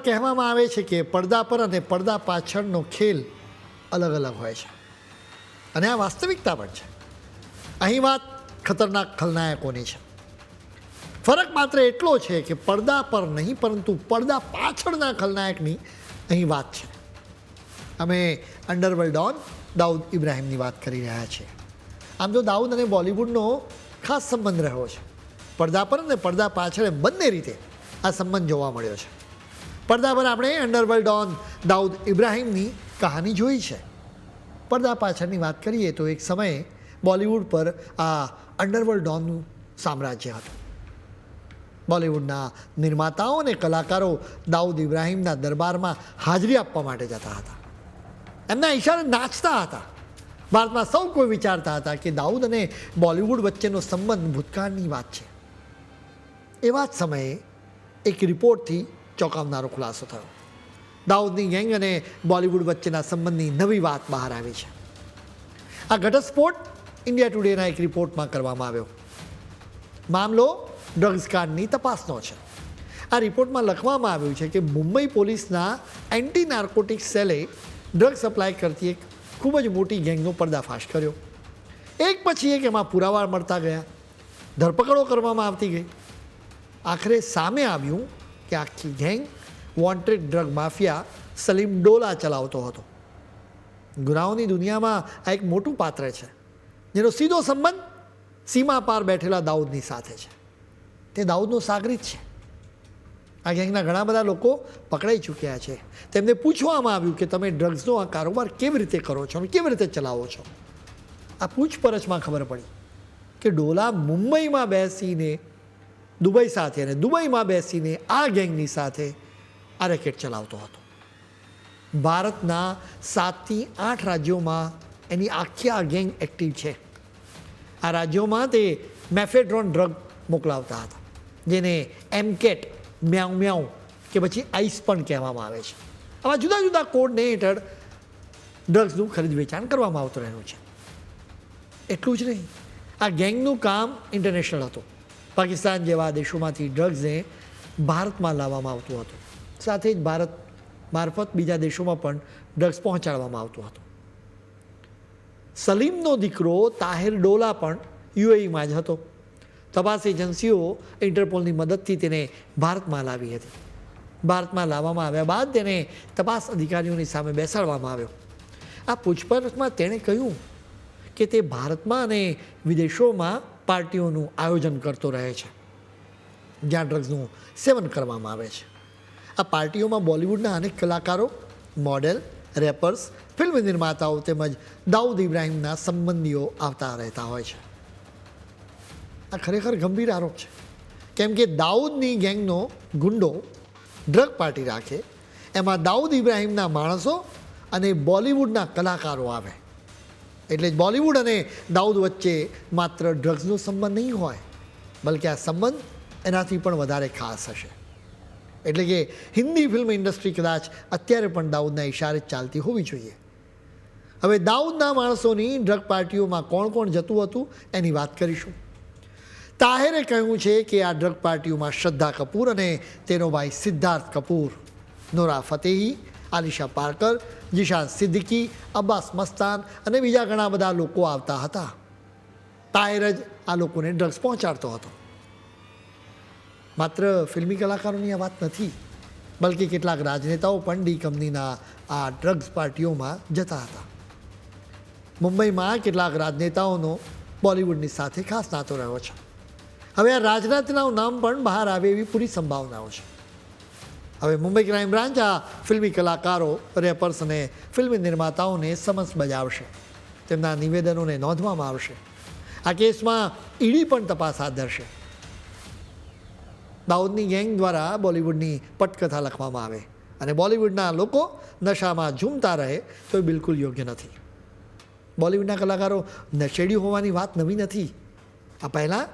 કહેવામાં આવે છે કે પડદા પર અને પડદા પાછળનો ખેલ અલગ અલગ હોય છે. અને આ વાસ્તવિકતા પણ છે. અહીં વાત ખતરનાક ખલનાયકોની છે. ફરક માત્ર એટલો છે કે પડદા પર નહીં, પરંતુ પડદા પાછળના ખલનાયકની અહીં વાત છે. અમે અંડરવર્લ્ડ ડોન દાઉદ ઇબ્રાહિમની વાત કરી રહ્યા છીએ. આમ તો દાઉદ અને બોલિવૂડનો ખાસ સંબંધ રહ્યો છે. પડદા પર અને પડદા પાછળ બંને રીતે આ સંબંધ જોવા મળ્યો છે. પડદા પર આપણે અંડરવર્લ્ડ ડોન દાઉદ ઇબ્રાહિમની કહાની જોઈ છે. પડદા પાછળની વાત કરીએ તો એક સમયે બોલિવૂડ પર આ અંડરવર્લ્ડ ડોનનું સામ્રાજ્ય હતું. બોલિવૂડના નિર્માતાઓ અને કલાકારો દાઉદ ઇબ્રાહિમના દરબારમાં હાજરી આપવા માટે જતા હતા. એમના ઈશારે નાચતા હતા. ભારતમાં સૌ કોઈ વિચારતા હતા કે દાઉદ અને બોલિવૂડ વચ્ચેનો સંબંધ ભૂતકાળની વાત છે. એવા જ સમયે એક રિપોર્ટથી ચોંકાવનારો ખુલાસો થયો. દાઉદની ગેંગ અને બોલિવૂડ વચ્ચેના સંબંધની નવી વાત બહાર આવી છે. આ ઘટસ્ફોટ ઇન્ડિયા ટુડેના એક રિપોર્ટમાં કરવામાં આવ્યો. મામલો ડ્રગ્સ કાંડની તપાસનો છે. આ રિપોર્ટમાં લખવામાં આવ્યું છે કે મુંબઈ પોલીસના એન્ટી નાર્કોટિક સેલે ડ્રગ સપ્લાય કરતી એક ખૂબ જ મોટી ગેંગનો પર્દાફાશ કર્યો. એક પછી એક એમાં પુરાવા મળતા ગયા. ધરપકડો કરવામાં આવતી ગઈ. આખરે સામે આવ્યું કે આખી gang wanted drug mafia Salim Dola ચલાવતો હતો. ગુનાઓની દુનિયામાં આ એક મોટું પાત્ર છે, જેનો સીધો સંબંધ સીમા પાર બેઠેલા દાઉદની સાથે છે. તે દાઉદનો સાગરીત છે. આ ગેંગના ઘણા બધા લોકો પકડાઈ ચૂક્યા છે. તેમને પૂછવામાં આવ્યું કે તમે ડ્રગ્સનો આ કારોબાર કેવી રીતે કરો છો અને કેવી રીતે ચલાવો છો? આ પૂછપરછમાં ખબર પડી કે ડોલા મુંબઈમાં બેસીને દુબઈ સાથે અને દુબઈમાં બેસીને આ ગેંગની સાથે આ રેકેટ ચલાવતો હતો. ભારતના સાતથી આઠ રાજ્યોમાં એની આખી આ ગેંગ એક્ટિવ છે. આ રાજ્યોમાં તે મેફેડ્રોન ડ્રગ મોકલાવતા હતા, જેને એમકેટ મ્યાઉ મ્યાઉ કે પછી આઈસ પણ કહેવામાં આવે છે. આવા જુદા જુદા કોડને હેઠળ ડ્રગ્સનું ખરીદ વેચાણ કરવામાં આવતું રહ્યું છે. એટલું જ નહીં, આ ગેંગનું કામ ઇન્ટરનેશનલ હતું. પાકિસ્તાન જેવા દેશોમાંથી ડ્રગ્સને ભારતમાં લાવવામાં આવતું હતું. સાથે જ ભારત મારફત બીજા દેશોમાં પણ ડ્રગ્સ પહોંચાડવામાં આવતું હતું. સલીમનો દીકરો તાહિર ડોલા પણ યુએઈમાં જ હતો. તપાસ એજન્સીઓ ઇન્ટરપોલની મદદથી તેને ભારતમાં લાવી હતી. ભારતમાં લાવવામાં આવ્યા બાદ તેને તપાસ અધિકારીઓની સામે બેસાડવામાં આવ્યો. આ પૂછપરછમાં તેણે કહ્યું કે તે ભારતમાં અને વિદેશોમાં પાર્ટીઓનું આયોજન કરતો રહે છે. જ્યાં ડ્રગ્સનું સેવન કરવામાં આવે છે. આ પાર્ટીઓમાં બોલિવૂડના અનેક કલાકારો, મોડેલ, રેપર્સ, ફિલ્મ નિર્માતાઓ તેમજ દાઉદ ઇબ્રાહિમના સંબંધીઓ આવતા રહેતા હોય છે. આ ખરેખર ગંભીર આરોપ છે. કેમ કે દાઉદની ગેંગનો ગુંડો ડ્રગ પાર્ટી રાખે, એમાં દાઉદ ઇબ્રાહિમના માણસો અને બોલિવૂડના કલાકારો આવે. એટલે બોલિવૂડ અને દાઉદ વચ્ચે માત્ર ડ્રગ્સનો સંબંધ નહીં હોય, બલકે આ સંબંધ એનાથી પણ વધારે ખાસ હશે. એટલે કે હિન્દી ફિલ્મ ઇન્ડસ્ટ્રી કદાચ અત્યારે પણ દાઉદના ઇશારે જ ચાલતી હોવી જોઈએ. હવે દાઉદના માણસોની ડ્રગ પાર્ટીઓમાં કોણ કોણ જતું હતું એની વાત કરીશું. તાહેરે કહ્યું છે કે આ ડ્રગ પાર્ટીઓમાં શ્રદ્ધા કપૂર અને તેનો ભાઈ સિદ્ધાર્થ કપૂર નોરા ફતેહી આલિશા પાર્કર જીશાન સિદ્દીકી, અબ્બાસ મસ્તાન અને બીજા ઘણા બધા લોકો આવતા હતા. તાયર જ આ લોકોને ડ્રગ્સ પહોંચાડતો હતો. માત્ર ફિલ્મી કલાકારોની આ વાત નથી, બલકે કેટલાક રાજનેતાઓ પણ ડી કંપનીના આ ડ્રગ્સ પાર્ટીઓમાં જતા હતા. મુંબઈમાં કેટલાક રાજનેતાઓનો બોલિવૂડની સાથે ખાસ નાતો રહ્યો છે. હવે આ રાજનાથનું નામ પણ બહાર આવે એવી પૂરી સંભાવનાઓ છે. હવે મુંબઈ ક્રાઇમ બ્રાન્ચ આ ફિલ્મી કલાકારો રેપર્સ અને ફિલ્મી નિર્માતાઓને સમન્સ બજાવશે. તેમના નિવેદનોને નોંધવામાં આવશે. આ કેસમાં ઈડી પણ તપાસ હાથ ધરશે. દાઉદની ગેંગ દ્વારા બોલિવૂડની પટકથા લખવામાં આવે અને બોલિવૂડના લોકો નશામાં ઝૂમતા રહે તો એ બિલકુલ યોગ્ય નથી. બોલિવૂડના કલાકારો નશેડી હોવાની વાત નવી નથી. આ પહેલાં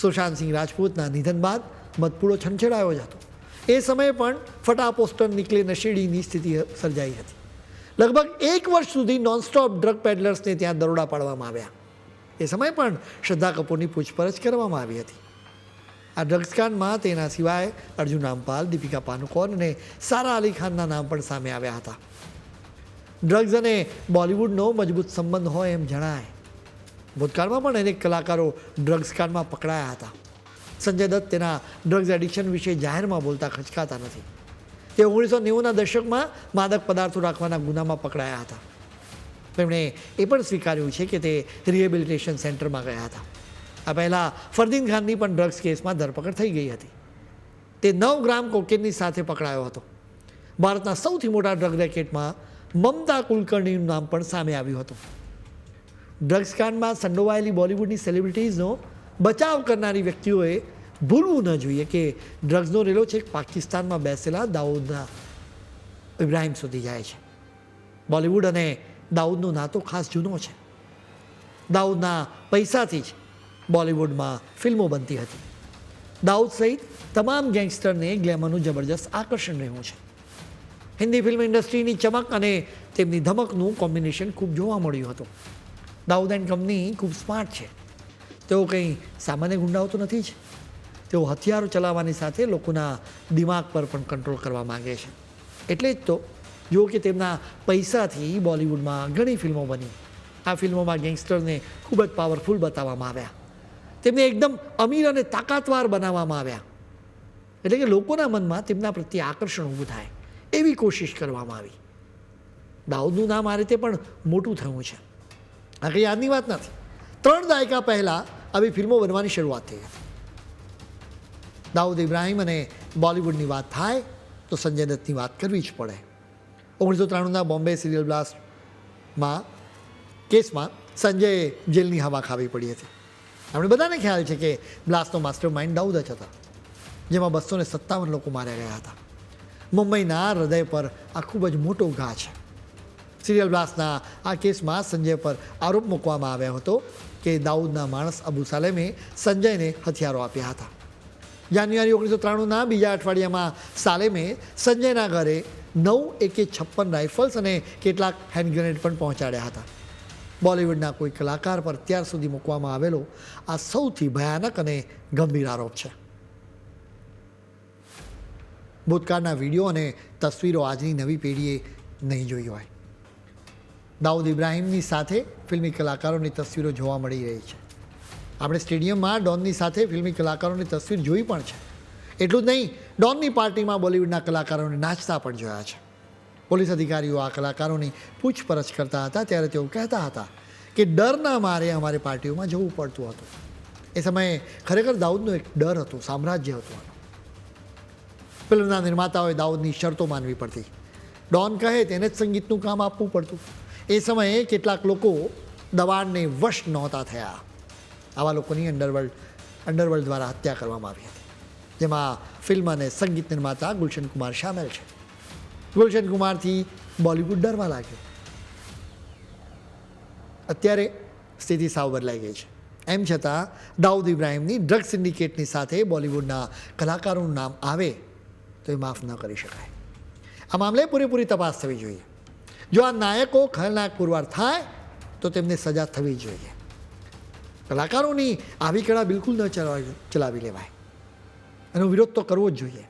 સુશાંત સિંહ રાજપૂતના નિધન બાદ મતપૂડો છંછેડાયો જ હતો. એ સમયે પણ ફટા પોસ્ટર નીકળી નશેડીની સ્થિતિ સર્જાઈ હતી. લગભગ એક વર્ષ સુધી નોનસ્ટોપ ડ્રગ પેડલર્સને ત્યાં દરોડા પાડવામાં આવ્યા. એ સમયે પણ શ્રદ્ધા કપૂરની પૂછપરછ કરવામાં આવી હતી. આ ડ્રગ્સ કાંડમાં તેના સિવાય અર્જુન રામપાલ, દીપિકા પાનુકોન અને સારા અલી ખાનના નામ પણ સામે આવ્યા હતા. ડ્રગ્સ અને બોલિવૂડનો મજબૂત સંબંધ હોય એમ જણાય. ભૂતકાળમાં પણ અનેક કલાકારો ડ્રગ્સ કાંડમાં પકડાયા હતા. સંજય દત્ત તેના ડ્રગ્સ એડિક્શન વિશે જાહેરમાં બોલતા ખચકાતા નથી. તે ઓગણીસો નેવુંના દશકમાં માદક પદાર્થો રાખવાના ગુનામાં પકડાયા હતા. તેમણે એ પણ સ્વીકાર્યું છે કે તે રિહેબિલિટેશન સેન્ટરમાં ગયા હતા. આ પહેલાં ફરદીન ખાનની પણ ડ્રગ્સ કેસમાં ધરપકડ થઈ ગઈ હતી. તે નવ ગ્રામ કોકેનની સાથે પકડાયો હતો. ભારતના સૌથી મોટા ડ્રગ રેકેટમાં મમતા કુલકર્ણીનું નામ પણ સામે આવ્યું હતું. ડ્રગ્સ કાંડમાં સંડોવાયેલી બોલિવૂડની સેલિબ્રિટીઝનો બચાવ કરનારી વ્યક્તિઓએ ભૂલવું ન જોઈએ કે ડ્રગ્સનો રેલો છે પાકિસ્તાનમાં બેસેલા દાઉદના ઇબ્રાહિમ સુધી જાય છે. બોલિવૂડ અને દાઉદનો નાતો ખાસ જૂનો છે. દાઉદના પૈસાથી જ બોલિવૂડમાં ફિલ્મો બનતી હતી. દાઉદ સહિત તમામ ગેંગસ્ટરને ગ્લેમરનું જબરજસ્ત આકર્ષણ રહ્યું છે. હિન્દી ફિલ્મ ઇન્ડસ્ટ્રીની ચમક અને તેમની ધમકનું કોમ્બિનેશન ખૂબ જોવા મળ્યું હતું. દાઉદ એન્ડ કંપની ખૂબ સ્માર્ટ છે. તેઓ કંઈ સામાન્ય ગુંડાઓ તો નથી જ. તેઓ હથિયારો ચલાવવાની સાથે લોકોના દિમાગ પર પણ કંટ્રોલ કરવા માગે છે. એટલે જ તો જો કે તેમના પૈસાથી બોલિવૂડમાં ઘણી ફિલ્મો બની. આ ફિલ્મોમાં ગેંગસ્ટરને ખૂબ જ પાવરફુલ બતાવવામાં આવ્યા. તેમને એકદમ અમીર અને તાકાતવાર બનાવવામાં આવ્યા. એટલે કે લોકોના મનમાં તેમના પ્રત્યે આકર્ષણ ઊભું થાય એવી કોશિશ કરવામાં આવી. દાઉદનું નામ આ રીતે પણ મોટું થયું છે. આ કંઈ યાદની વાત નથી. ત્રણ દાયકા પહેલાં આવી ફિલ્મો બનવાની શરૂઆત થઈ હતી. દાઉદ ઇબ્રાહીમ અને બોલિવૂડની વાત થાય તો સંજય દત્તની વાત કરવી જ પડે. ઓગણીસો ત્રાણુંના બોમ્બે સિરિયલ બ્લાસ્ટમાં કેસમાં સંજયે જેલની હવા ખાવી પડી હતી. આપણે બધાને ખ્યાલ છે કે બ્લાસ્ટનો માસ્ટર માઇન્ડ દાઉદ જ હતા, જેમાં બસો સત્તાવન લોકો માર્યા ગયા હતા. મુંબઈના હૃદય પર આ ખૂબ જ મોટો ઘા છે. સિરિયલ બ્લાસ્ટના આ કેસમાં સંજય પર આરોપ મૂકવામાં આવ્યો હતો કે દાઉદના માણસ અબુ સાલેમે સંજયને હથિયારો આપ્યા હતા. જાન્યુઆરી ઓગણીસો ત્રાણુંના બીજા અઠવાડિયામાં સાલેમે સંજયના ઘરે નવ એકે છપ્પન રાઇફલ્સ અને કેટલાક હેન્ડ ગ્રેનેડ પણ પહોંચાડ્યા હતા. બોલિવૂડના કોઈ કલાકાર પર ત્યાર સુધી મૂકવામાં આવેલો આ સૌથી ભયાનક અને ગંભીર આરોપ છે. ભૂતકાળના વીડિયો અને તસવીરો આજની નવી પેઢીએ નહીં જોઈ હોય. દાઉદ ઇબ્રાહિમની સાથે ફિલ્મી કલાકારોની તસવીરો જોવા મળી રહી છે. આપણે સ્ટેડિયમમાં ડોનની સાથે ફિલ્મી કલાકારોની તસવીર જોઈ પણ છે. એટલું જ નહીં, ડોનની પાર્ટીમાં બોલિવૂડના કલાકારોને નાચતા પણ જોયા છે. પોલીસ અધિકારીઓ આ કલાકારોની પૂછપરછ કરતા હતા, ત્યારે તેઓ કહેતા હતા કે ડરના મારે અમારે પાર્ટીઓમાં જવું પડતું હતું. એ સમયે ખરેખર દાઉદનો એક ડર હતો, સામ્રાજ્ય હતું ફિલ્મના નિર્માતાઓએ દાઉદની શરતો માનવી પડતી. ડોન કહે, તેને જ સંગીતનું કામ આપવું પડતું. એ સમયે કેટલાક લોકો દબાણને વશ નહોતા થયા. આવા લોકોની અંડરવર્લ્ડ અંડરવર્લ્ડ દ્વારા હત્યા કરવામાં આવી હતી. જેમાં ફિલ્મ અને સંગીત નિર્માતા ગુલશન કુમાર સામેલ છે. ગુલશન કુમારથી બોલિવૂડ ડરવા લાગ્યું. અત્યારે સ્થિતિ સાવ બદલાઈ ગઈ છે. એમ છતાં, દાઉદ ઇબ્રાહિમની ડ્રગ સિન્ડિકેટની સાથે બોલિવૂડના કલાકારોનું નામ આવે તો એ માફ ન કરી શકાય. આ મામલે પૂરેપૂરી તપાસ થવી જોઈએ. જો આ નાયકો ખલનાયક પુરવાર થાય, તો તેમને સજા થવી જોઈએ. કલાકારોની આવી કળા બિલકુલ ન ચલાવી ચલાવી લેવાય. એનો વિરોધ તો કરવો જ જોઈએ.